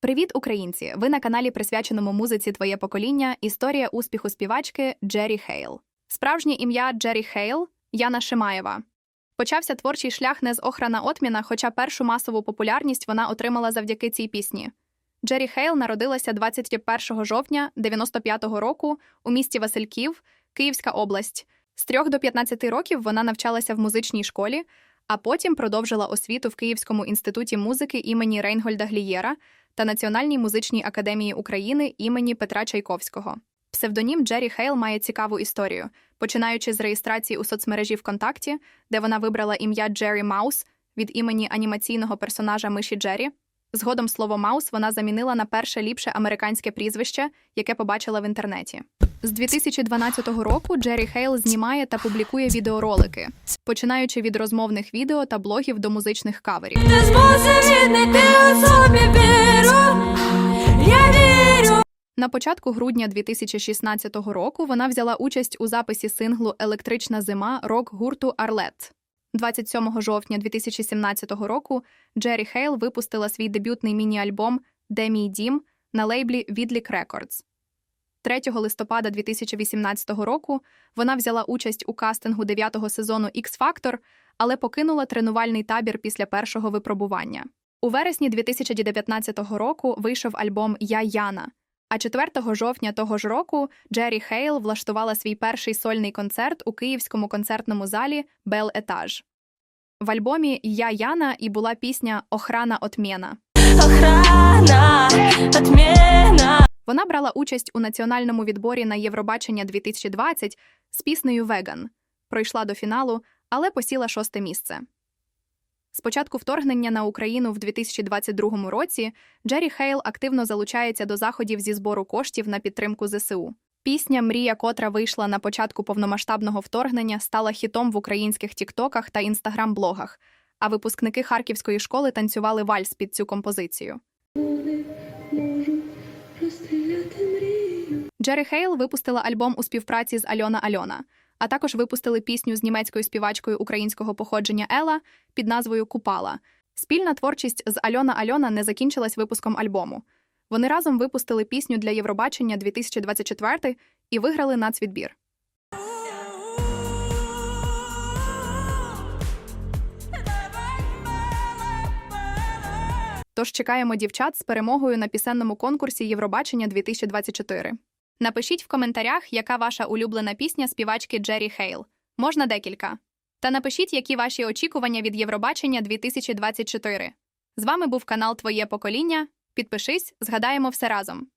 Привіт, українці! Ви на каналі, присвяченому музиці Твоє покоління. Історія успіху співачки Джері Хейл. Справжнє ім'я Джері Хейл Яна Шимаєва. Почався творчий шлях не з охрана Отміна, хоча першу масову популярність вона отримала завдяки цій пісні. Джері Хейл народилася 21 жовтня 95-го року у місті Васильків, Київська область. З 3 до 15 років вона навчалася в музичній школі, а потім продовжила освіту в Київському інституті музики імені Рейнгольда Глієра та Національній музичній академії України імені Петра Чайковського. Псевдонім Джері Хейл має цікаву історію, починаючи з реєстрації у соцмережі ВКонтакті, де вона вибрала ім'я Джері Маус від імені анімаційного персонажа Миші Джері. Згодом слово Маус вона замінила на перше ліпше американське прізвище, яке побачила в інтернеті. З 2012 року Джері Хейл знімає та публікує відеоролики, починаючи від розмовних відео та блогів до музичних каверів. На початку грудня 2016 року вона взяла участь у записі синглу Електрична зима рок гурту Арлет. 27 жовтня 2017 року Джері Хейл випустила свій дебютний міні-альбом Де мій дім на лейблі Відлік Records. 3 листопада 2018 року вона взяла участь у кастингу 9-го сезону X Factor, але покинула тренувальний табір після першого випробування. У вересні 2019 року вийшов альбом Я Яна. А 4 жовтня того ж року Джері Хейл влаштувала свій перший сольний концерт у київському концертному залі Бел Етаж. В альбомі Я Яна і була пісня Охрана отмєна. Охрана, отмена. Вона брала участь у національному відборі на Євробачення 2020 з піснею Веган. Пройшла до фіналу, але посіла шосте місце. З початку вторгнення на Україну в 2022 році Джері Хейл активно залучається до заходів зі збору коштів на підтримку ЗСУ. Пісня Мрія, котра вийшла на початку повномасштабного вторгнення, стала хітом в українських тіктоках та інстаграм-блогах, а випускники Харківської школи танцювали вальс під цю композицію. Джері Хейл випустила альбом у співпраці з Альона Альона, а також випустили пісню з німецькою співачкою українського походження Ела під назвою Купала. Спільна творчість з Альона Альона не закінчилась випуском альбому. Вони разом випустили пісню для Євробачення 2024 і виграли нацвідбір. Тож чекаємо дівчат з перемогою на пісенному конкурсі Євробачення 2024. Напишіть в коментарях, яка ваша улюблена пісня співачки Джері Хейл. Можна декілька. Та напишіть, які ваші очікування від Євробачення 2024. З вами був канал Твоє покоління. Підпишись, згадаємо все разом.